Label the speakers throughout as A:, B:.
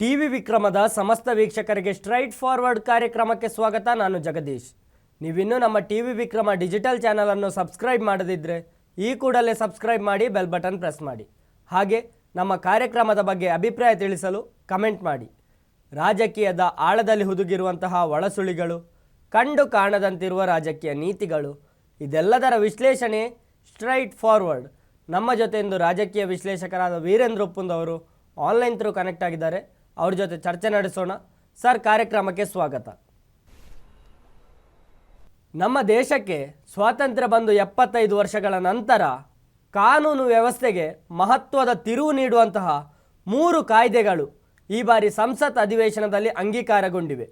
A: TV ವಿಕ್ರಮದ ಸಮಸ್ತ ವೀಕ್ಷಕರಿಗೆ straight forward ಕಾರ್ಯಕ್ರಮಕ್ಕೆ ಸ್ವಾಗತ. ನಾನು ಜಗದೀಶ್. ನೀವಿನ್ನು ನಮ್ಮ ಟಿವಿ ವಿಕ್ರಮ ಡಿಜಿಟಲ್ ಚಾನಲನ್ನು ಸಬ್ಸ್ಕ್ರೈಬ್ ಮಾಡದಿದ್ದರೆ ಈ ಕೂಡಲೇ ಸಬ್ಸ್ಕ್ರೈಬ್ ಮಾಡಿ, ಬೆಲ್ ಬಟನ್ ಪ್ರೆಸ್ ಮಾಡಿ. ಹಾಗೆ ನಮ್ಮ ಕಾರ್ಯಕ್ರಮದ ಬಗ್ಗೆ ಅಭಿಪ್ರಾಯ ತಿಳಿಸಲು ಕಮೆಂಟ್ ಮಾಡಿ. ರಾಜಕೀಯದ ಆಳದಲ್ಲಿ ಹುದುಗಿರುವಂತಹ ಒಳಸುಳಿಗಳು, ಕಂಡು ಕಾಣದಂತಿರುವ ರಾಜಕೀಯ ನೀತಿಗಳು, ಇದೆಲ್ಲದರ ವಿಶ್ಲೇಷಣೆ ಸ್ಟ್ರೈಟ್ ಫಾರ್ವರ್ಡ್. ನಮ್ಮ ಜೊತೆ ಇಂದು ರಾಜಕೀಯ ವಿಶ್ಲೇಷಕರಾದ ವೀರೇಂದ್ರ ಉಪ್ಪುಂದ್ ಅವರು ಆನ್ಲೈನ್ ಥ್ರೂ ಕನೆಕ್ಟ್ ಆಗಿದ್ದಾರೆ. ಅವ್ರ ಜೊತೆ ಚರ್ಚೆ ನಡೆಸೋಣ. ಸರ್, ಕಾರ್ಯಕ್ರಮಕ್ಕೆ ಸ್ವಾಗತ. ನಮ್ಮ ದೇಶಕ್ಕೆ ಸ್ವಾತಂತ್ರ್ಯ ಬಂದು ಎಪ್ಪತ್ತೈದು ವರ್ಷಗಳ ನಂತರ ಕಾನೂನು ವ್ಯವಸ್ಥೆಗೆ ಮಹತ್ವದ ತಿರುವು ನೀಡುವಂತಹ ಮೂರು ಕಾಯ್ದೆಗಳು ಈ ಬಾರಿ ಸಂಸತ್ ಅಧಿವೇಶನದಲ್ಲಿ ಅಂಗೀಕಾರಗೊಂಡಿವೆ.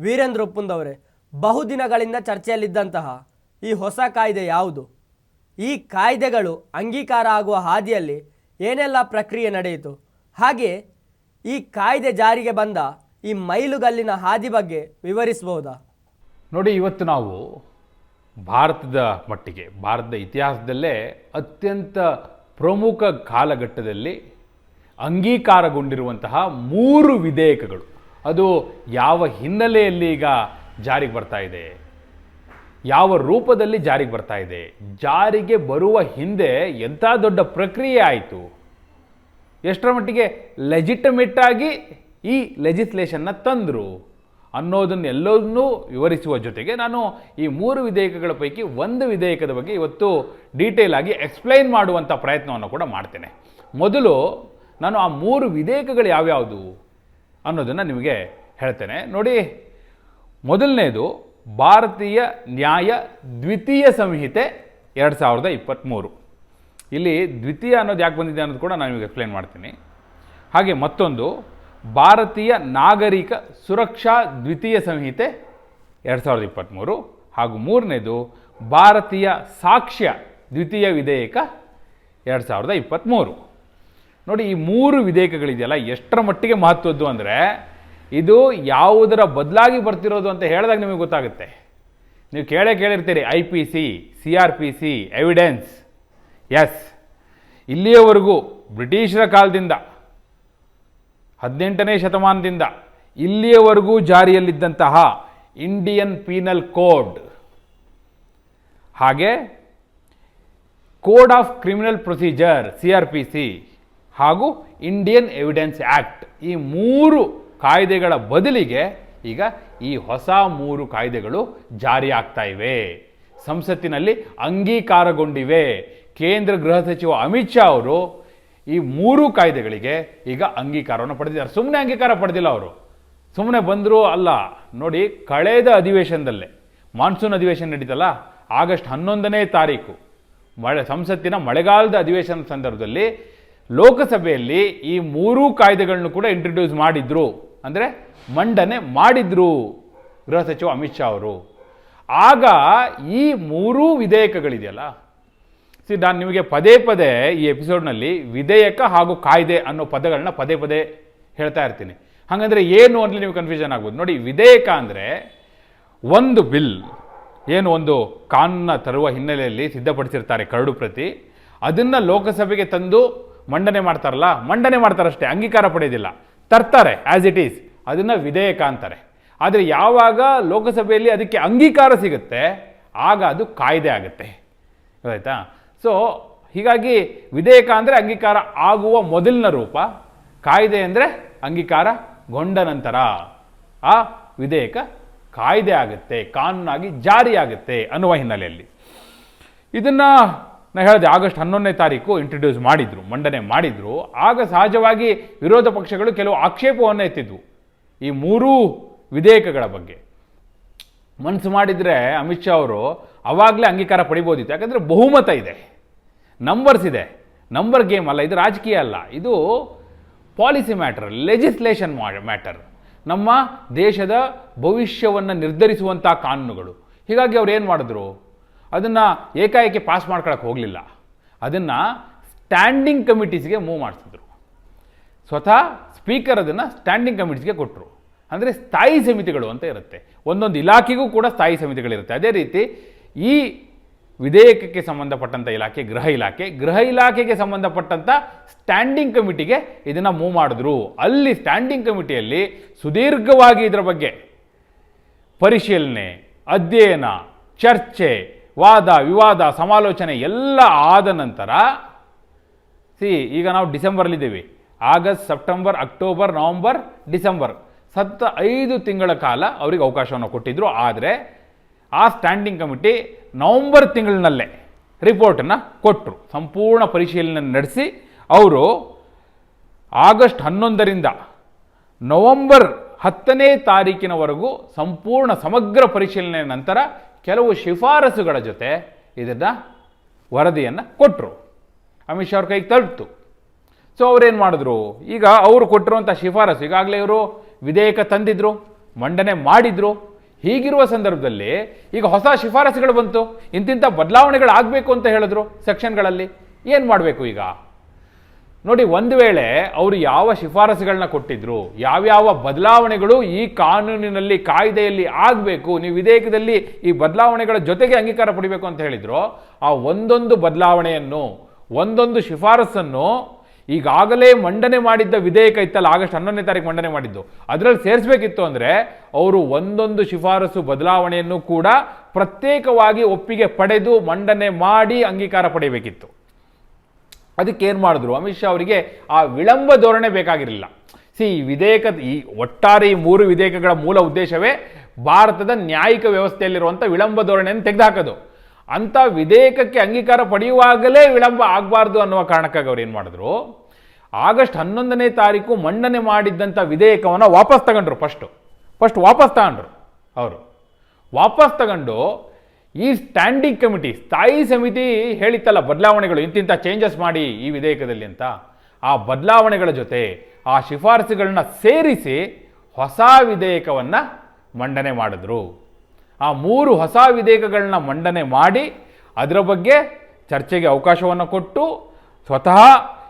A: ವೀರೇಂದ್ರ ಒಪ್ಪುಂದ್ ಅವರೇ ಬಹುದಿನಗಳಿಂದ ಚರ್ಚೆಯಲ್ಲಿದ್ದಂತಹ ಈ ಹೊಸ ಕಾಯ್ದೆ ಯಾವುದು? ಈ ಕಾಯ್ದೆಗಳು ಅಂಗೀಕಾರ ಆಗುವ ಹಾದಿಯಲ್ಲಿ ಏನೆಲ್ಲ ಪ್ರಕ್ರಿಯೆ ನಡೆಯಿತು? ಹಾಗೆ ಈ ಕಾಯ್ದೆ ಜಾರಿಗೆ ಬಂದ ಈ ಮೈಲುಗಲ್ಲಿನ ಹಾದಿ ಬಗ್ಗೆ ವಿವರಿಸಬಹುದಾ?
B: ನೋಡಿ, ಇವತ್ತು ನಾವು ಭಾರತದ ಮಟ್ಟಿಗೆ, ಭಾರತದ ಇತಿಹಾಸದಲ್ಲೇ ಅತ್ಯಂತ ಪ್ರಮುಖ ಕಾಲಘಟ್ಟದಲ್ಲಿ ಅಂಗೀಕಾರಗೊಂಡಿರುವಂತಹ ಮೂರು ವಿಧೇಯಕಗಳು. ಅದು ಯಾವ ಹಿನ್ನೆಲೆಯಲ್ಲಿ ಈಗ ಜಾರಿಗೆ ಬರ್ತಾ ಇದೆ, ಯಾವ ರೂಪದಲ್ಲಿ ಜಾರಿಗೆ ಬರ್ತಾ ಇದೆ, ಜಾರಿಗೆ ಬರುವ ಹಿಂದೆ ಎಂಥ ದೊಡ್ಡ ಪ್ರಕ್ರಿಯೆ ಆಯಿತು ಎಷ್ಟರ ಮಟ್ಟಿಗೆ ಲೆಜಿಟಮೇಟ್ ಆಗಿ ಈ ಲೆಜಿಸ್ಲೇಷನ್ನ ತಂದರು? ಅನ್ನೋದನ್ನು ಎಲ್ಲವನ್ನೂ ವಿವರಿಸುವ ಜೊತೆಗೆ ನಾನು ಈ ಮೂರು ವಿಧೇಯಕಗಳ ಪೈಕಿ ಒಂದು ವಿಧೇಯಕದ ಬಗ್ಗೆ ಇವತ್ತು ಡೀಟೇಲ್ ಆಗಿ ಎಕ್ಸ್ಪ್ಲೈನ್ ಮಾಡುವಂಥ ಪ್ರಯತ್ನವನ್ನು ಕೂಡ ಮಾಡ್ತೇನೆ. ಮೊದಲು ನಾನು ಆ ಮೂರು ವಿಧೇಯಕಗಳು ಯಾವ್ಯಾವುದು ಅನ್ನೋದನ್ನು ನಿಮಗೆ ಹೇಳ್ತೇನೆ. ನೋಡಿ, ಮೊದಲನೇದು ಭಾರತೀಯ ನ್ಯಾಯ ದ್ವಿತೀಯ ಸಂಹಿತೆ ಎರಡು ಸಾವಿರದ ಇಪ್ಪತ್ತ್ಮೂರು ಇಲ್ಲಿ ದ್ವಿತೀಯ ಅನ್ನೋದು ಯಾಕೆ ಬಂದಿದೆ ಅನ್ನೋದು ಕೂಡ ನಾನು ನಿಮಗೆ ಎಕ್ಸ್ಪ್ಲೇನ್ ಮಾಡ್ತೀನಿ. ಹಾಗೆ ಮತ್ತೊಂದು, ಭಾರತೀಯ ನಾಗರಿಕ ಸುರಕ್ಷಾ ದ್ವಿತೀಯ ಸಂಹಿತೆ ಎರಡು ಸಾವಿರದ ಇಪ್ಪತ್ತ್ಮೂರು ಹಾಗೂ ಮೂರನೇದು, ಭಾರತೀಯ ಸಾಕ್ಷ್ಯ ದ್ವಿತೀಯ ವಿಧೇಯಕ ಎರಡು ಸಾವಿರದ ಇಪ್ಪತ್ತ್ಮೂರು ನೋಡಿ, ಈ ಮೂರು ವಿಧೇಯಕಗಳಿದೆಯಲ್ಲ, ಎಷ್ಟರ ಮಟ್ಟಿಗೆ ಮಹತ್ವದ್ದು ಅಂದರೆ, ಇದು ಯಾವುದರ ಬದಲಾಗಿ ಬರ್ತಿರೋದು ಅಂತ ಹೇಳಿದಾಗ ನಿಮಗೆ ಗೊತ್ತಾಗುತ್ತೆ. ನೀವು ಕೇಳೇ ಕೇಳಿರ್ತೀರಿ, I P C C R P C evidence S ಇಲ್ಲಿಯವರೆಗೂ ಬ್ರಿಟಿಷರ ಕಾಲದಿಂದ, ಹದಿನೆಂಟನೇ ಶತಮಾನದಿಂದ ಇಲ್ಲಿಯವರೆಗೂ ಜಾರಿಯಲ್ಲಿದ್ದಂತಹ ಇಂಡಿಯನ್ ಪೀನಲ್ ಕೋಡ್ ಹಾಗೆ code of criminal procedure C R P C ಹಾಗೂ ಇಂಡಿಯನ್ ಎವಿಡೆನ್ಸ್ ಆ್ಯಕ್ಟ್ ಈ ಮೂರು ಕಾಯ್ದೆಗಳ ಬದಲಿಗೆ ಈಗ ಈ ಹೊಸ ಮೂರು ಕಾಯ್ದೆಗಳು ಜಾರಿಯಾಗ್ತಾ ಇವೆ. ಸಂಸತ್ತಿನಲ್ಲಿ ಅಂಗೀಕಾರಗೊಂಡಿವೆ. ಕೇಂದ್ರ ಗೃಹ ಸಚಿವ ಅಮಿತ್ ಶಾ ಅವರು ಈ ಮೂರು ಕಾಯ್ದೆಗಳಿಗೆ ಈಗ ಅಂಗೀಕಾರವನ್ನು ಪಡೆದಿದ್ದಾರೆ. ಸುಮ್ಮನೆ ಅಂಗೀಕಾರ ಪಡೆದಿಲ್ಲ ಅವರು. ಸುಮ್ಮನೆ ಬಂದರೂ ಅಲ್ಲ. ನೋಡಿ, ಕಳೆದ ಅಧಿವೇಶನದಲ್ಲೇ, ಮಾನ್ಸೂನ್ ಅಧಿವೇಶನ ನಡೀತಲ್ಲ, ಆಗಸ್ಟ್ ಹನ್ನೊಂದನೇ ತಾರೀಕು, ಮಳೆ, ಸಂಸತ್ತಿನ ಮಳೆಗಾಲದ ಅಧಿವೇಶನ ಸಂದರ್ಭದಲ್ಲಿ ಲೋಕಸಭೆಯಲ್ಲಿ ಈ ಮೂರೂ ಕಾಯ್ದೆಗಳನ್ನು ಕೂಡ ಇಂಟ್ರೊಡ್ಯೂಸ್ ಮಾಡಿದ್ರು. ಅಂದರೆ ಮಂಡನೆ ಮಾಡಿದ್ರು ಗೃಹ ಸಚಿವ ಅಮಿತ್ ಶಾ ಅವರು. ಆಗ ಈ ಮೂರೂ ವಿಧೇಯಕಗಳಿದೆಯಲ್ಲ ಸಿ ನಾನು ನಿಮಗೆ ಪದೇ ಪದೇ ಈ ಎಪಿಸೋಡ್ನಲ್ಲಿ ವಿಧೇಯಕ ಹಾಗೂ ಕಾಯ್ದೆ ಅನ್ನೋ ಪದಗಳನ್ನ ಪದೇ ಪದೇ ಹೇಳ್ತಾ ಇರ್ತೀನಿ. ಹಾಗಂದರೆ ಏನು ಅಂತ ನೀವು ಕನ್ಫ್ಯೂಷನ್ ಆಗ್ಬೋದು. ನೋಡಿ, ವಿಧೇಯಕ ಅಂದರೆ ಒಂದು ಬಿಲ್, ಏನು ಒಂದು ಕಾನೂನ ತರುವ ಹಿನ್ನೆಲೆಯಲ್ಲಿ ಸಿದ್ಧಪಡಿಸಿರ್ತಾರೆ ಕರಡು ಪ್ರತಿ. ಅದನ್ನು ಲೋಕಸಭೆಗೆ ತಂದು ಮಂಡನೆ ಮಾಡ್ತಾರಲ್ಲ, ಮಂಡನೆ ಮಾಡ್ತಾರಷ್ಟೇ, ಅಂಗೀಕಾರ ಪಡೆಯೋದಿಲ್ಲ ತರ್ತಾರೆ ಆ್ಯಸ್ ಇಟ್ ಈಸ್ ಅದನ್ನು ವಿಧೇಯಕ ಅಂತಾರೆ. ಆದರೆ ಯಾವಾಗ ಲೋಕಸಭೆಯಲ್ಲಿ ಅದಕ್ಕೆ ಅಂಗೀಕಾರ ಸಿಗುತ್ತೆ, ಆಗ ಅದು ಕಾಯ್ದೆ ಆಗುತ್ತೆ. ಗೊತ್ತಾಯ್ತಾ ಸೊ ಹೀಗಾಗಿ ವಿಧೇಯಕ ಅಂದರೆ ಅಂಗೀಕಾರ ಆಗುವ ಮೊದಲಿನ ರೂಪ, ಕಾಯ್ದೆ ಅಂದರೆ ಅಂಗೀಕಾರಗೊಂಡ ನಂತರ. ಆ ವಿಧೇಯಕ ಕಾಯ್ದೆ ಆಗುತ್ತೆ, ಕಾನೂನಾಗಿ ಜಾರಿ ಆಗುತ್ತೆ ಅನ್ನುವ ಹಿನ್ನೆಲೆಯಲ್ಲಿ. ಇದನ್ನು ನಾನು ಹೇಳಿದೆ, ಆಗಸ್ಟ್ ಹನ್ನೊಂದನೇ ತಾರೀಕು ಇಂಟ್ರೊಡ್ಯೂಸ್ ಮಾಡಿದ್ರು, ಮಂಡನೆ ಮಾಡಿದ್ರು. ಆಗ ಸಹಜವಾಗಿ ವಿರೋಧ ಪಕ್ಷಗಳು ಕೆಲವು ಆಕ್ಷೇಪವನ್ನು ಎತ್ತಿದ್ವು. ಈ ಮೂರೂ ವಿಧೇಯಕಗಳ ಬಗ್ಗೆ. ಮನಸ್ಸು ಮಾಡಿದರೆ ಅಮಿತ್ ಶಾ ಅವರು ಅವಾಗಲೇ ಅಂಗೀಕಾರ ಪಡಿಬೋದಿತ್ತು. ಯಾಕಂದರೆ ಬಹುಮತ ಇದೆ. ನಂಬರ್ಸ್ ಇದೆ. ನಂಬರ್ ಗೇಮ್ ಅಲ್ಲ, ಇದು ರಾಜಕೀಯ ಅಲ್ಲ. ಇದು ಪಾಲಿಸಿ ಮ್ಯಾಟರ್ ಲೆಜಿಸ್ಲೇಷನ್ ಮ್ಯಾಟರ್ ನಮ್ಮ ದೇಶದ ಭವಿಷ್ಯವನ್ನು ನಿರ್ಧರಿಸುವಂಥ ಕಾನೂನುಗಳು. ಹೀಗಾಗಿ ಅವ್ರು ಏನು ಮಾಡಿದ್ರು? ಅದನ್ನು ಏಕಾಏಕಿ ಪಾಸ್ ಮಾಡ್ಕೊಳಕ್ಕೆ ಹೋಗಲಿಲ್ಲ. ಅದನ್ನು ಸ್ಟ್ಯಾಂಡಿಂಗ್ ಕಮಿಟೀಸ್ಗೆ ಮೂವ್ ಮಾಡಿಸಿದ್ರು. ಸ್ವತಃ ಸ್ಪೀಕರ್ ಅದನ್ನು ಸ್ಟ್ಯಾಂಡಿಂಗ್ ಕಮಿಟೀಸ್ಗೆ ಕೊಟ್ಟರು ಅಂದರೆ ಸ್ಥಾಯಿ ಸಮಿತಿಗಳು ಅಂತ ಇರುತ್ತೆ. ಒಂದೊಂದು ಇಲಾಖೆಗೂ ಕೂಡ ಸ್ಥಾಯಿ ಸಮಿತಿಗಳಿರುತ್ತೆ. ಅದೇ ರೀತಿ ಈ ವಿಧೇಯಕಕ್ಕೆ ಸಂಬಂಧಪಟ್ಟಂಥ ಇಲಾಖೆ, ಗೃಹ ಇಲಾಖೆ, ಗೃಹ ಇಲಾಖೆಗೆ ಸಂಬಂಧಪಟ್ಟಂಥ ಸ್ಟ್ಯಾಂಡಿಂಗ್ ಕಮಿಟಿಗೆ ಇದನ್ನು ಮೂವ್ ಮಾಡಿದ್ರು. ಅಲ್ಲಿ ಸ್ಟ್ಯಾಂಡಿಂಗ್ ಕಮಿಟಿಯಲ್ಲಿ ಸುದೀರ್ಘವಾಗಿ ಇದರ ಬಗ್ಗೆ ಪರಿಶೀಲನೆ, ಅಧ್ಯಯನ, ಚರ್ಚೆ, ವಾದ, ವಿವಾದ, ಸಮಾಲೋಚನೆ ಎಲ್ಲ ಆದ ನಂತರ ಸಿ ಈಗ ನಾವು ಡಿಸೆಂಬರ್ಲಿದ್ದೀವಿ August, September, October, November, December ಸತ್ತ ಐದು ತಿಂಗಳ ಕಾಲ ಅವರಿಗೆ ಅವಕಾಶವನ್ನು ಕೊಟ್ಟಿದ್ದರು ಆದರೆ ಆ ಸ್ಟ್ಯಾಂಡಿಂಗ್ ಕಮಿಟಿ ನವಂಬರ್ ತಿಂಗಳಿನಲ್ಲೇ ರಿಪೋರ್ಟನ್ನು ಕೊಟ್ಟರು ಸಂಪೂರ್ಣ ಪರಿಶೀಲನೆ ನಡೆಸಿ, ಅವರು ಆಗಸ್ಟ್ ಹನ್ನೊಂದರಿಂದ ನವಂಬರ್ ಹತ್ತನೇ ತಾರೀಕಿನವರೆಗೂ ಸಂಪೂರ್ಣ ಸಮಗ್ರ ಪರಿಶೀಲನೆ ನಂತರ ಕೆಲವು ಶಿಫಾರಸುಗಳ ಜೊತೆ ಇದನ್ನು ವರದಿಯನ್ನು ಕೊಟ್ಟರು ಅಮಿತ್ ಶಾ ಅವ್ರ ಕೈಗೆ ತಲುಪಿತು ಸೊ ಅವ್ರೇನು ಮಾಡಿದ್ರು? ಈಗ ಅವರು ಕೊಟ್ಟಿರುವಂಥ ಶಿಫಾರಸು ಈಗಾಗಲೇ ಇವರು ವಿಧೇಯಕ ತಂದಿದ್ರು, ಮಂಡನೆ ಮಾಡಿದ್ರು. ಹೀಗಿರುವ ಸಂದರ್ಭದಲ್ಲಿ ಈಗ ಹೊಸ ಶಿಫಾರಸುಗಳು ಬಂತು. ಇಂತಿಂಥ ಬದಲಾವಣೆಗಳು ಆಗಬೇಕು ಅಂತ ಹೇಳಿದ್ರು ಸೆಕ್ಷನ್ಗಳಲ್ಲಿ. ಏನು ಮಾಡಬೇಕು ಈಗ? ನೋಡಿ, ಒಂದು ವೇಳೆ ಅವರು ಯಾವ ಶಿಫಾರಸುಗಳನ್ನ ಕೊಟ್ಟಿದ್ರು, ಯಾವ್ಯಾವ ಬದಲಾವಣೆಗಳು ಈ ಕಾನೂನಿನಲ್ಲಿ, ಕಾಯ್ದೆಯಲ್ಲಿ ಆಗಬೇಕು, ನೀವು ವಿಧೇಯಕದಲ್ಲಿ ಈ ಬದಲಾವಣೆಗಳ ಜೊತೆಗೆ ಅಂಗೀಕಾರ ಪಡಿಬೇಕು ಅಂತ ಹೇಳಿದ್ರು, ಆ ಒಂದೊಂದು ಬದಲಾವಣೆಯನ್ನು, ಒಂದೊಂದು ಶಿಫಾರಸನ್ನು ಈಗಾಗಲೇ ಮಂಡನೆ ಮಾಡಿದ್ದ ವಿಧೇಯಕ ಇತ್ತಲ್ಲ, ಆಗಸ್ಟ್ ಹನ್ನೊಂದನೇ ತಾರೀಕು ಮಂಡನೆ ಮಾಡಿದ್ದು. ಅದರಲ್ಲಿ ಸೇರಿಸಬೇಕಿತ್ತು ಅಂದರೆ ಅವರು ಒಂದೊಂದು ಶಿಫಾರಸು ಬದಲಾವಣೆಯನ್ನು ಕೂಡ ಪ್ರತ್ಯೇಕವಾಗಿ ಒಪ್ಪಿಗೆ ಪಡೆದು ಮಂಡನೆ ಮಾಡಿ ಅಂಗೀಕಾರ ಪಡೆಯಬೇಕಿತ್ತು. ಅದಕ್ಕೆ ಏನು ಮಾಡಿದ್ರು? ಅಮಿತ್ ಶಾ ಅವರಿಗೆ ಆ ವಿಳಂಬ ಧೋರಣೆ ಬೇಕಾಗಿರಲಿಲ್ಲ. ಸಿ, ಈ ವಿಧೇಯಕ, ಈ ಒಟ್ಟಾರೆ ಈ ಮೂರು ವಿಧೇಯಕಗಳ ಮೂಲ ಉದ್ದೇಶವೇ ಭಾರತದ ನ್ಯಾಯಿಕ ವ್ಯವಸ್ಥೆಯಲ್ಲಿರುವಂಥ ವಿಳಂಬ ಧೋರಣೆಯನ್ನು ತೆಗೆದುಹಾಕೋದು ಅಂಥ ವಿಧೇಯಕಕ್ಕೆ ಅಂಗೀಕಾರ ಪಡೆಯುವಾಗಲೇ ವಿಳಂಬ ಆಗಬಾರ್ದು ಅನ್ನುವ ಕಾರಣಕ್ಕಾಗಿ ಅವ್ರು ಏನು ಮಾಡಿದ್ರು? ಆಗಸ್ಟ್ ಹನ್ನೊಂದನೇ ತಾರೀಕು ಮಂಡನೆ ಮಾಡಿದ್ದಂಥ ವಿಧೇಯಕವನ್ನು ವಾಪಸ್ ತಗೊಂಡ್ರು ಫಸ್ಟು ಫಸ್ಟ್ ವಾಪಸ್ ತಗೊಂಡ್ರು ಅವರು. ವಾಪಸ್ ತಗೊಂಡು ಈ ಸ್ಟ್ಯಾಂಡಿಂಗ್ ಕಮಿಟಿ ಸ್ಥಾಯಿ ಸಮಿತಿ ಹೇಳಿತ್ತಲ್ಲ ಬದಲಾವಣೆಗಳು ಇಂತಿಂಥ ಚೇಂಜಸ್ ಮಾಡಿ ಈ ವಿಧೇಯಕದಲ್ಲಿ ಅಂತ. ಆ ಬದಲಾವಣೆಗಳ ಜೊತೆ ಆ ಶಿಫಾರಸುಗಳನ್ನ ಸೇರಿಸಿ ಹೊಸ ವಿಧೇಯಕವನ್ನು ಮಂಡನೆ ಮಾಡಿದ್ರು. ಆ ಮೂರು ಹೊಸ ವಿಧೇಯಕಗಳನ್ನ ಮಂಡನೆ ಮಾಡಿ ಅದರ ಬಗ್ಗೆ ಚರ್ಚೆಗೆ ಅವಕಾಶವನ್ನು ಕೊಟ್ಟು ಸ್ವತಃ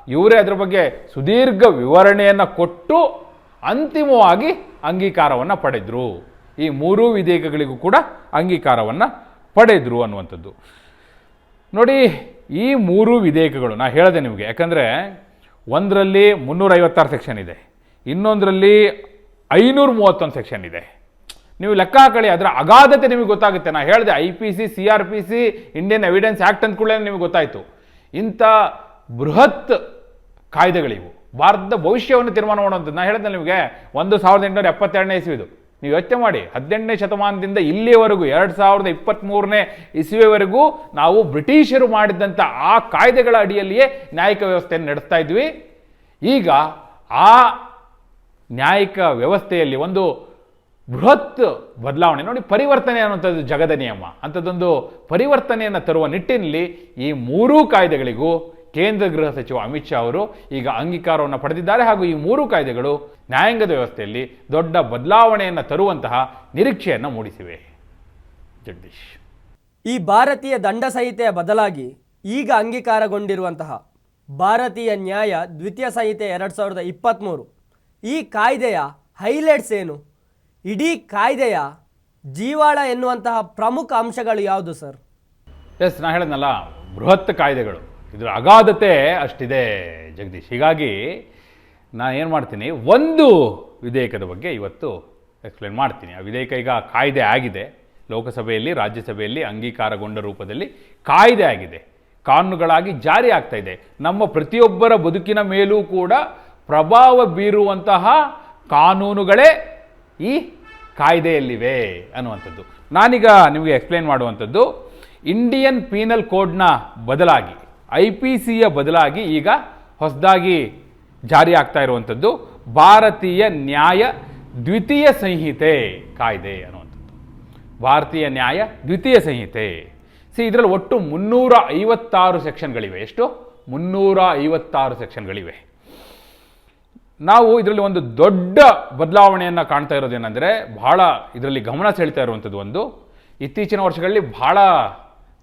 B: ಇವರೇ ಅದರ ಬಗ್ಗೆ ಸುದೀರ್ಘ ವಿವರಣೆಯನ್ನು ಕೊಟ್ಟು ಅಂತಿಮವಾಗಿ ಅಂಗೀಕಾರವನ್ನು ಪಡೆದರು. ಈ ಮೂರೂ ವಿಧೇಯಕಗಳಿಗೂ ಕೂಡ ಅಂಗೀಕಾರವನ್ನು ಪಡೆದರು ಅನ್ನುವಂಥದ್ದು. ನೋಡಿ, ಈ ಮೂರು ವಿಧೇಯಕಗಳು ನಾನು ಹೇಳಿದೆ ನಿಮಗೆ, ಯಾಕಂದರೆ ಒಂದರಲ್ಲಿ ಮುನ್ನೂರೈವತ್ತಾರು ಸೆಕ್ಷನ್ ಇದೆ, ಇನ್ನೊಂದರಲ್ಲಿ ಐನೂರ ಮೂವತ್ತೊಂದು ಸೆಕ್ಷನ್ ಇದೆ. ನೀವು ಲೆಕ್ಕ ಹಾಕಳಿ ಅದರ ಅಗಾಧತೆ ನಿಮಗೆ ಗೊತ್ತಾಗುತ್ತೆ. ನಾ ಹೇಳಿದೆ I P C C R P C Indian evidence act ಅಂತ ಕೂಡಲೇ ನಿಮಗೆ ಗೊತ್ತಾಯಿತು. ಇಂಥ ಬೃಹತ್ ಕಾಯ್ದೆಗಳಿವು. ಭಾರತದ ಭವಿಷ್ಯವನ್ನು ತೀರ್ಮಾನ ಮಾಡುವಂಥದ್ದು. ನಾನು ಹೇಳಿದೆ ನಿಮಗೆ ಒಂದು ಸಾವಿರದ ಎಂಟುನೂರ ಎಪ್ಪತ್ತೆರಡನೇ ಇಸ್ವಿದು. ನೀವು ಯೋಚನೆ ಮಾಡಿ, ಹದಿನೆಂಟನೇ ಶತಮಾನದಿಂದ ಇಲ್ಲಿಯವರೆಗೂ, ಎರಡು ಸಾವಿರದ ಇಪ್ಪತ್ತ್ಮೂರನೇ ಇಸ್ವಿಯವರೆಗೂ ನಾವು ಬ್ರಿಟಿಷರು ಮಾಡಿದ್ದಂಥ ಆ ಕಾಯ್ದೆಗಳ ಅಡಿಯಲ್ಲಿಯೇ ನ್ಯಾಯಿಕ ವ್ಯವಸ್ಥೆಯನ್ನು ನಡೆಸ್ತಾ ಇದ್ವಿ. ಈಗ ಆ ನ್ಯಾಯಿಕ ವ್ಯವಸ್ಥೆಯಲ್ಲಿ ಒಂದು ಬೃಹತ್ ಬದಲಾವಣೆ. ನೋಡಿ, ಪರಿವರ್ತನೆ ಅನ್ನುವಂಥದ್ದು ಜಗದ ನಿಯಮ. ಅಂಥದ್ದೊಂದು ಪರಿವರ್ತನೆಯನ್ನು ತರುವ ನಿಟ್ಟಿನಲ್ಲಿ ಈ ಮೂರೂ ಕಾಯ್ದೆಗಳಿಗೂ ಕೇಂದ್ರ ಗೃಹ ಸಚಿವ ಅಮಿತ್ ಶಾ ಅವರು ಈಗ ಅಂಗೀಕಾರವನ್ನು ಪಡೆದಿದ್ದಾರೆ. ಹಾಗೂ ಈ ಮೂರು ಕಾಯ್ದೆಗಳು ನ್ಯಾಯಾಂಗದ ವ್ಯವಸ್ಥೆಯಲ್ಲಿ ದೊಡ್ಡ ಬದಲಾವಣೆಯನ್ನು ತರುವಂತಹ ನಿರೀಕ್ಷೆಯನ್ನು ಮೂಡಿಸಿವೆ. ಜಗದೀಶ್.
A: ಈ ಭಾರತೀಯ ದಂಡ ಸಂಹಿತೆಯ ಬದಲಾಗಿ ಈಗ ಅಂಗೀಕಾರಗೊಂಡಿರುವಂತಹ ಭಾರತೀಯ ನ್ಯಾಯ ದ್ವಿತೀಯ ಸಂಹಿತೆ ಎರಡು ಸಾವಿರದ ಇಪ್ಪತ್ತ್ಮೂರು ಈ ಕಾಯ್ದೆಯ ಹೈಲೈಟ್ಸ್ ಏನು? ಇಡೀ ಕಾಯ್ದೆಯ ಜೀವಾಳ ಎನ್ನುವಂತಹ ಪ್ರಮುಖ ಅಂಶಗಳು ಯಾವುದು, ಸರ್?
B: ಎಸ್, ನಾ ಹೇಳಿದ್ನಲ್ಲ, ಬೃಹತ್ ಕಾಯ್ದೆಗಳು. ಇದರ ಅಗಾಧತೆ ಅಷ್ಟಿದೆ, ಜಗದೀಶ್. ಹೀಗಾಗಿ ನಾನು ಏನು ಮಾಡ್ತೀನಿ, ಒಂದು ವಿಧೇಯಕದ ಬಗ್ಗೆ ಇವತ್ತು ಎಕ್ಸ್ಪ್ಲೇನ್ ಮಾಡ್ತೀನಿ. ಆ ವಿಧೇಯಕ ಈಗ ಕಾಯ್ದೆ ಆಗಿದೆ. ಲೋಕಸಭೆಯಲ್ಲಿ, ರಾಜ್ಯಸಭೆಯಲ್ಲಿ ಅಂಗೀಕಾರಗೊಂಡ ರೂಪದಲ್ಲಿ ಕಾಯ್ದೆ ಆಗಿದೆ. ಕಾನೂನುಗಳಾಗಿ ಜಾರಿ ಆಗ್ತಾ ಇದೆ. ನಮ್ಮ ಪ್ರತಿಯೊಬ್ಬರ ಬದುಕಿನ ಮೇಲೂ ಕೂಡ ಪ್ರಭಾವ ಬೀರುವಂತಹ ಕಾನೂನುಗಳೇ ಈ ಕಾಯ್ದೆಯಲ್ಲಿವೆ ಅನ್ನುವಂಥದ್ದು. ನಾನೀಗ ನಿಮಗೆ ಎಕ್ಸ್ಪ್ಲೇನ್ ಮಾಡುವಂಥದ್ದು ಇಂಡಿಯನ್ ಪೀನಲ್ ಕೋಡ್ನ ಬದಲಾಗಿ ಐ ಪಿ ಸಿಯ ಬದಲಾಗಿ ಈಗ ಹೊಸದಾಗಿ ಜಾರಿ ಆಗ್ತಾ ಇರುವಂಥದ್ದು, ಭಾರತೀಯ ನ್ಯಾಯ ದ್ವಿತೀಯ ಸಂಹಿತೆ ಕಾಯ್ದೆ ಅನ್ನುವಂಥದ್ದು. ಭಾರತೀಯ ನ್ಯಾಯ ದ್ವಿತೀಯ ಸಂಹಿತೆ. ಸಿ ಇದರಲ್ಲಿ ಒಟ್ಟು ಮುನ್ನೂರ ಐವತ್ತಾರು ಸೆಕ್ಷನ್ಗಳಿವೆ ಎಷ್ಟು? ಮುನ್ನೂರ ಐವತ್ತಾರು ಸೆಕ್ಷನ್ಗಳಿವೆ ನಾವು ಇದರಲ್ಲಿ ಒಂದು ದೊಡ್ಡ ಬದಲಾವಣೆಯನ್ನು ಕಾಣ್ತಾ ಇರೋದೇನೆಂದರೆ ಬಹಳ ಇದರಲ್ಲಿ ಗಮನ ಸೆಳ್ತಾ ಇರುವಂಥದ್ದು ಒಂದು. ಇತ್ತೀಚಿನ ವರ್ಷಗಳಲ್ಲಿ ಬಹಳ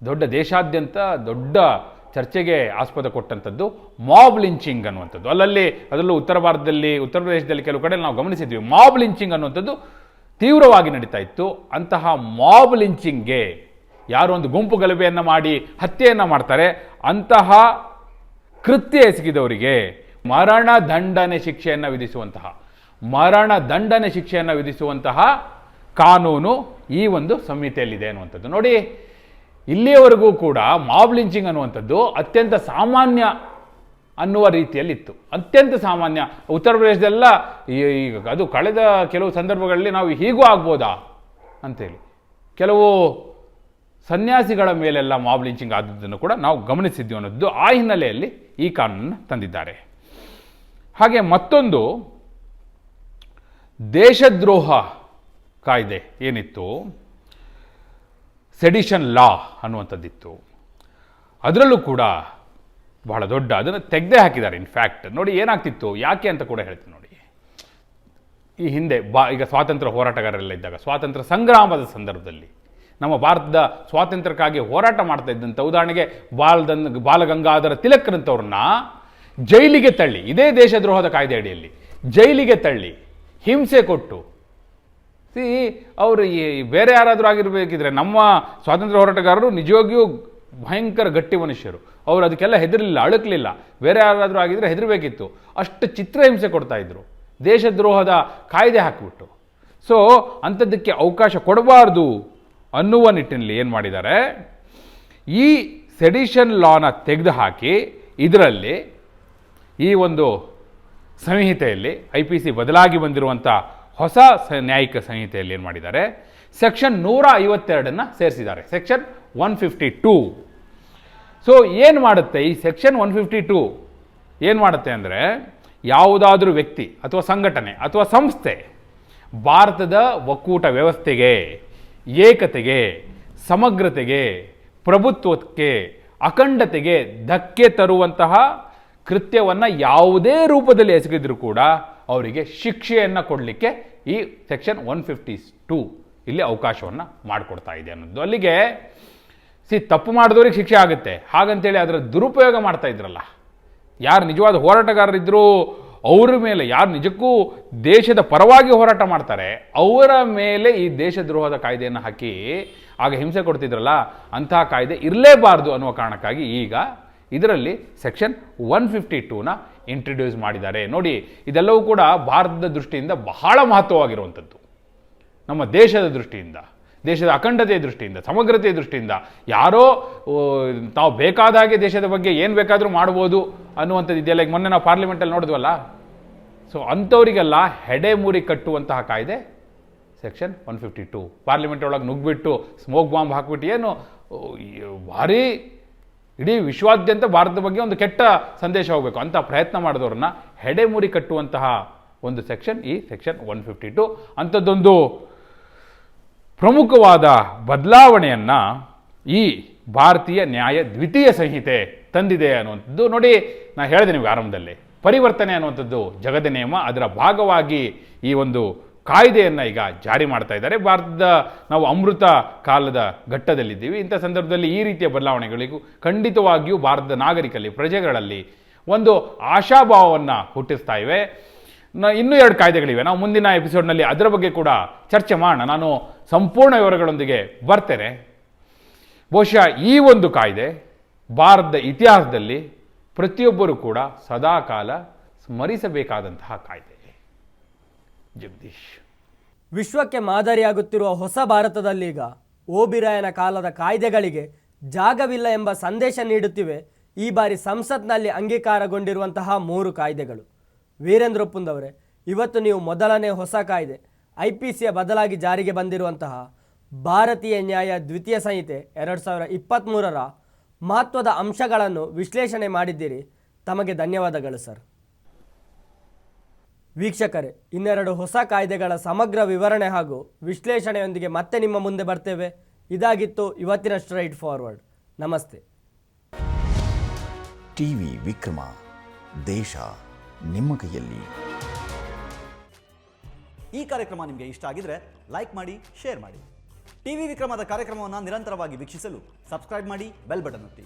B: ದೊಡ್ಡ ದೇಶಾದ್ಯಂತ ದೊಡ್ಡ ಚರ್ಚೆಗೆ ಆಸ್ಪದ ಕೊಟ್ಟಂಥದ್ದು ಮಾಬ್ ಲಿಂಚಿಂಗ್ ಅನ್ನುವಂಥದ್ದು. ಅಲ್ಲಲ್ಲಿ, ಅದರಲ್ಲೂ ಉತ್ತರ ಭಾರತದಲ್ಲಿ, ಉತ್ತರ ಪ್ರದೇಶದಲ್ಲಿ ಕೆಲವು ಕಡೆ ನಾವು ಗಮನಿಸಿದ್ವಿ. ಮಾಬ್ ಲಿಂಚಿಂಗ್ ಅನ್ನುವಂಥದ್ದು ತೀವ್ರವಾಗಿ ನಡೀತಾ ಇತ್ತು. ಅಂತಹ ಮಾಬ್ ಲಿಂಚಿಂಗ್ಗೆ ಯಾರು ಒಂದು ಗುಂಪು ಗಲಭೆಯನ್ನು ಮಾಡಿ ಹತ್ಯೆಯನ್ನು ಮಾಡ್ತಾರೆ. ಅಂತಹ ಕೃತ್ಯ ಎಸಗಿದವರಿಗೆ ಮರಣ ದಂಡನೆ ಶಿಕ್ಷೆಯನ್ನು ವಿಧಿಸುವಂತಹ, ಮರಣ ದಂಡನೆ ಶಿಕ್ಷೆಯನ್ನು ವಿಧಿಸುವಂತಹ ಕಾನೂನು ಈ ಒಂದು ಸಂಹಿತೆಯಲ್ಲಿದೆ ಅನ್ನುವಂಥದ್ದು. ನೋಡಿ, ಇಲ್ಲಿಯವರೆಗೂ ಕೂಡ ಮಾಬ್ ಲಿಂಚಿಂಗ್ ಅನ್ನುವಂಥದ್ದು ಅತ್ಯಂತ ಸಾಮಾನ್ಯ ಅನ್ನುವ ರೀತಿಯಲ್ಲಿತ್ತು. ಅತ್ಯಂತ ಸಾಮಾನ್ಯ. ಉತ್ತರ ಪ್ರದೇಶದೆಲ್ಲ ಈಗ ಅದು ಕಳೆದ ಕೆಲವು ಸಂದರ್ಭಗಳಲ್ಲಿ ನಾವು ಹೀಗೂ ಆಗ್ಬೋದಾ ಅಂತೇಳಿ. ಕೆಲವು ಸನ್ಯಾಸಿಗಳ ಮೇಲೆಲ್ಲ ಮಾಬ್ ಲಿಂಚಿಂಗ್ ಆದದ್ದನ್ನು ಕೂಡ ನಾವು ಗಮನಿಸಿದ್ದೀವಿ ಅನ್ನೋದು ಆ ಹಿನ್ನೆಲೆಯಲ್ಲಿ ಈ ಕಾನೂನನ್ನು ತಂದಿದ್ದಾರೆ. ಹಾಗೆ ಮತ್ತೊಂದು, ದೇಶದ್ರೋಹ ಕಾಯ್ದೆ ಏನಿತ್ತು? ಸೆಡಿಷನ್ ಲಾ ಅನ್ನುವಂಥದ್ದಿತ್ತು. ಅದರಲ್ಲೂ ಕೂಡ ಬಹಳ ದೊಡ್ಡ, ಅದನ್ನು ತೆಗೆದೇ ಹಾಕಿದ್ದಾರೆ ಇನ್ಫ್ಯಾಕ್ಟ್ ನೋಡಿ, ಏನಾಗ್ತಿತ್ತು? ಯಾಕೆ ಅಂತ ಕೂಡ ಹೇಳ್ತೀನಿ ನೋಡಿ. ಈ ಹಿಂದೆ ಬಾ, ಈಗ ಸ್ವಾತಂತ್ರ್ಯ ಹೋರಾಟಗಾರರೆಲ್ಲ ಇದ್ದಾಗ, ಸ್ವಾತಂತ್ರ್ಯ ಸಂಗ್ರಾಮದ ಸಂದರ್ಭದಲ್ಲಿ ನಮ್ಮ ಭಾರತದ ಸ್ವಾತಂತ್ರ್ಯಕ್ಕಾಗಿ ಹೋರಾಟ ಮಾಡ್ತಾ ಇದ್ದಂಥ ಉದಾಹರಣೆಗೆ ಬಾಲದನ್, ಬಾಲಗಂಗಾಧರ ತಿಲಕ್ರಂಥವ್ರನ್ನ ಜೈಲಿಗೆ ತಳ್ಳಿ. ಇದೇ ದೇಶದ್ರೋಹದ ಕಾಯ್ದೆ ಅಡಿಯಲ್ಲಿ. ಜೈಲಿಗೆ ತಳ್ಳಿ. ಹಿಂಸೆ ಕೊಟ್ಟು. ಸಿ, ಅವರು ಈ ಬೇರೆ ಯಾರಾದರೂ ಆಗಿರಬೇಕಿದ್ರೆ ನಮ್ಮ ಸ್ವಾತಂತ್ರ್ಯ ಹೋರಾಟಗಾರರು ನಿಜವಾಗಿಯೂ ಭಯಂಕರ ಗಟ್ಟಿ ಮನುಷ್ಯರು. ಅವರು ಅದಕ್ಕೆಲ್ಲ ಹೆದರಲಿಲ್ಲ, ಅಳುಕಲಿಲ್ಲ. ಬೇರೆ ಯಾರಾದರೂ ಆಗಿದ್ರೆ ಹೆದರಬೇಕಿತ್ತು. ಅಷ್ಟು ಚಿತ್ರಹಿಂಸೆ ಕೊಡ್ತಾ ಇದ್ರು. ದೇಶದ್ರೋಹದ ಕಾಯ್ದೆ ಹಾಕಿಬಿಟ್ಟು. ಸೊ, ಅಂಥದ್ದಕ್ಕೆ ಅವಕಾಶ ಕೊಡಬಾರ್ದು ಅನ್ನುವ ನಿಟ್ಟಿನಲ್ಲಿ ಏನು ಮಾಡಿದ್ದಾರೆ? ಈ ಸೆಡಿಷನ್ ಲಾನ ತೆಗೆದುಹಾಕಿ ಇದರಲ್ಲಿ ಈ ಒಂದು ಸಂಹಿತೆಯಲ್ಲಿ ಐ ಪಿ ಸಿ ಬದಲಾಗಿ ಬಂದಿರುವಂಥ ಹೊಸ ನ್ಯಾಯಿಕ ಸಂಹಿತೆಯಲ್ಲಿ ಏನು ಮಾಡಿದ್ದಾರೆ? ಸೆಕ್ಷನ್ ನೂರ ಐವತ್ತೆರಡನ್ನು ಸೇರಿಸಿದ್ದಾರೆ. Section one fifty two. So, ಏನು ಮಾಡುತ್ತೆ? ಈ ಸೆಕ್ಷನ್ ಒನ್ ಫಿಫ್ಟಿ ಟೂ ಏನು ಮಾಡುತ್ತೆ ಅಂದರೆ, ಯಾವುದಾದ್ರೂ ವ್ಯಕ್ತಿ ಅಥವಾ ಸಂಘಟನೆ ಅಥವಾ ಸಂಸ್ಥೆ ಭಾರತದ ಒಕ್ಕೂಟ ವ್ಯವಸ್ಥೆಗೆ, ಏಕತೆಗೆ, ಸಮಗ್ರತೆಗೆ, ಪ್ರಭುತ್ವಕ್ಕೆ, ಅಖಂಡತೆಗೆ ಧಕ್ಕೆ ತರುವಂತಹ ಕೃತ್ಯವನ್ನು ಯಾವುದೇ ರೂಪದಲ್ಲಿ ಎಸಗಿದ್ರು ಕೂಡ ಅವರಿಗೆ ಶಿಕ್ಷೆಯನ್ನು ಕೊಡಲಿಕ್ಕೆ ಈ ಸೆಕ್ಷನ್ ಒನ್ ಫಿಫ್ಟಿ ಟೂ ಇಲ್ಲಿ ಅವಕಾಶವನ್ನು ಮಾಡಿಕೊಡ್ತಾ ಇದೆ ಅನ್ನೋದು. ಅಲ್ಲಿಗೆ, ಸಿ, ತಪ್ಪು ಮಾಡಿದವ್ರಿಗೆ ಶಿಕ್ಷೆ ಆಗುತ್ತೆ. ಹಾಗಂತೇಳಿ ಅದರ ದುರುಪಯೋಗ ಮಾಡ್ತಾ ಇದ್ರಲ್ಲ. ಯಾರು ನಿಜವಾದ ಹೋರಾಟಗಾರರಿದ್ದರೂ ಅವರ ಮೇಲೆ, ಯಾರು ನಿಜಕ್ಕೂ ದೇಶದ ಪರವಾಗಿ ಹೋರಾಟ ಮಾಡ್ತಾರೆ, ಅವರ ಮೇಲೆ ಈ ದೇಶದ್ರೋಹದ ಕಾಯ್ದೆಯನ್ನು ಹಾಕಿ, ಆಗ ಹಿಂಸೆ ಕೊಡ್ತಿದ್ರಲ್ಲ, ಅಂತಹ ಕಾಯ್ದೆ ಇರಲೇಬಾರ್ದು ಅನ್ನುವ ಕಾರಣಕ್ಕಾಗಿ ಈಗ ಇದರಲ್ಲಿ ಸೆಕ್ಷನ್ ಒನ್ ಫಿಫ್ಟಿ ಟೂನ ಇಂಟ್ರಡ್ಯೂಸ್ ಮಾಡಿದ್ದಾರೆ. ನೋಡಿ, ಇದೆಲ್ಲವೂ ಕೂಡ ಭಾರತದ ದೃಷ್ಟಿಯಿಂದ ಬಹಳ ಮಹತ್ವವಾಗಿರುವಂಥದ್ದು. ನಮ್ಮ ದೇಶದ ದೃಷ್ಟಿಯಿಂದ, ದೇಶದ ಅಖಂಡತೆಯ ದೃಷ್ಟಿಯಿಂದ, ಸಮಗ್ರತೆಯ ದೃಷ್ಟಿಯಿಂದ ಯಾರೋ ತಾವು ಬೇಕಾದ ಹಾಗೆ ದೇಶದ ಬಗ್ಗೆ ಏನು ಬೇಕಾದರೂ ಮಾಡ್ಬೋದು ಅನ್ನುವಂಥದ್ದು ಇದೆಯಲ್ಲ. ಈಗ ಮೊನ್ನೆ ನಾವು ಪಾರ್ಲಿಮೆಂಟಲ್ಲಿ ನೋಡಿದ್ವಲ್ಲ? ಸೊ ಅಂಥವರಿಗೆಲ್ಲ ಹೆಡೆ ಮೂರಿ ಕಟ್ಟುವಂತಹ ಕಾಯ್ದೆ section one fifty two. Parliament ಒಳಗೆ ನುಗ್ಗಿಬಿಟ್ಟು ಸ್ಮೋಕ್ ಬಾಂಬ್ ಹಾಕ್ಬಿಟ್ಟು ಏನು ಭಾರಿ ಇಡೀ ವಿಶ್ವಾದ್ಯಂತ ಭಾರತದ ಬಗ್ಗೆ ಒಂದು ಕೆಟ್ಟ ಸಂದೇಶ ಹೋಗಬೇಕು. ಅಂತ ಪ್ರಯತ್ನ ಮಾಡಿದವ್ರನ್ನ ಹೆಡೆಮುರಿ ಕಟ್ಟುವಂತಹ ಒಂದು ಸೆಕ್ಷನ್ ಈ ಸೆಕ್ಷನ್ ಒನ್ ಫಿಫ್ಟಿ ಟು. ಅಂಥದ್ದೊಂದು ಪ್ರಮುಖವಾದ ಬದಲಾವಣೆಯನ್ನು ಈ ಭಾರತೀಯ ನ್ಯಾಯ ದ್ವಿತೀಯ ಸಂಹಿತೆ ತಂದಿದೆ ಅನ್ನುವಂಥದ್ದು ನೋಡಿ ನಾನು ಹೇಳಿದೆ ನಿಮಗೆ ಆರಂಭದಲ್ಲಿ. ಪರಿವರ್ತನೆ ಅನ್ನುವಂಥದ್ದು ಜಗದ ನಿಯಮ, ಅದರ ಭಾಗವಾಗಿ ಈ ಒಂದು ಕಾಯ್ದೆಯನ್ನು ಈಗ ಜಾರಿ ಮಾಡ್ತಾ ಇದ್ದಾರೆ. ಭಾರತದ ನಾವು ಅಮೃತ ಕಾಲದ ಘಟ್ಟದಲ್ಲಿದ್ದೀವಿ. ಇಂಥ ಸಂದರ್ಭದಲ್ಲಿ ಈ ರೀತಿಯ ಬದಲಾವಣೆಗಳಿಗೂ ಖಂಡಿತವಾಗಿಯೂ ಭಾರತದ ನಾಗರಿಕರಲ್ಲಿ, ಪ್ರಜೆಗಳಲ್ಲಿ ಒಂದು ಆಶಾಭಾವವನ್ನು ಹುಟ್ಟಿಸ್ತಾ ಇವೆ. ಇನ್ನೂ ಎರಡು ಕಾಯ್ದೆಗಳಿವೆ. ನಾವು ಮುಂದಿನ ಎಪಿಸೋಡ್ನಲ್ಲಿ ಅದರ ಬಗ್ಗೆ ಕೂಡ ಚರ್ಚೆ ಮಾಡೋಣ. ನಾನು ಸಂಪೂರ್ಣ ವಿವರಗಳೊಂದಿಗೆ ಬರ್ತೇನೆ. ಬಹುಶಃ ಈ ಒಂದು ಕಾಯ್ದೆ ಭಾರತದ ಇತಿಹಾಸದಲ್ಲಿ ಪ್ರತಿಯೊಬ್ಬರೂ ಕೂಡ ಸದಾಕಾಲ ಸ್ಮರಿಸಬೇಕಾದಂತಹ ಕಾಯ್ದೆ. ಜಗದೀಶ್.
A: ವಿಶ್ವಕ್ಕೆ ಮಾದರಿಯಾಗುತ್ತಿರುವ ಹೊಸ ಭಾರತದಲ್ಲೀಗ ಓಬಿರಾಯನ ಕಾಲದ ಕಾಯ್ದೆಗಳಿಗೆ ಜಾಗವಿಲ್ಲ ಎಂಬ ಸಂದೇಶ ನೀಡುತ್ತಿವೆ ಈ ಬಾರಿ ಸಂಸತ್ನಲ್ಲಿ ಅಂಗೀಕಾರಗೊಂಡಿರುವಂತಹ ಮೂರು ಕಾಯ್ದೆಗಳು. ವೀರೇಂದ್ರ ಒಪ್ಪುಂದವರೇ ಇವತ್ತು ನೀವು ಮೊದಲನೇ ಹೊಸ ಕಾಯ್ದೆ, ಐ ಪಿ ಸಿಯ ಬದಲಾಗಿ ಜಾರಿಗೆ ಬಂದಿರುವಂತಹ ಭಾರತೀಯ ನ್ಯಾಯ ದ್ವಿತೀಯ ಸಂಹಿತೆ ಎರಡು ಸಾವಿರ ಇಪ್ಪತ್ತ್ಮೂರರ ಮಹತ್ವದ ಅಂಶಗಳನ್ನು ವಿಶ್ಲೇಷಣೆ ಮಾಡಿದ್ದೀರಿ. ತಮಗೆ ಧನ್ಯವಾದಗಳು ಸರ್. ವೀಕ್ಷಕರೇ ಇನ್ನೆರಡು ಹೊಸ ಕಾಯ್ದೆಗಳ ಸಮಗ್ರ ವಿವರಣೆ ಹಾಗೂ ವಿಶ್ಲೇಷಣೆಯೊಂದಿಗೆ ಮತ್ತೆ ನಿಮ್ಮ ಮುಂದೆ ಬರ್ತೇವೆ. ಇದಾಗಿತ್ತು ಇವತ್ತಿನ ಸ್ಟ್ರೈಟ್ ಫಾರ್ವರ್ಡ್ ನಮಸ್ತೆ
C: ಟಿವಿ ವಿಕ್ರಮ ದೇಶ ನಿಮ್ಮ ಕೈಯಲ್ಲಿ.
D: ಈ ಕಾರ್ಯಕ್ರಮ ನಿಮಗೆ ಇಷ್ಟ ಆಗಿದ್ರೆ ಲೈಕ್ ಮಾಡಿ ಶೇರ್ ಮಾಡಿ. ಟಿವಿ ವಿಕ್ರಮದ ಕಾರ್ಯಕ್ರಮವನ್ನು ನಿರಂತರವಾಗಿ ವೀಕ್ಷಿಸಲು ಸಬ್ಸ್ಕ್ರೈಬ್ ಮಾಡಿ ಬೆಲ್ ಬಟನ್ ಒತ್ತಿ.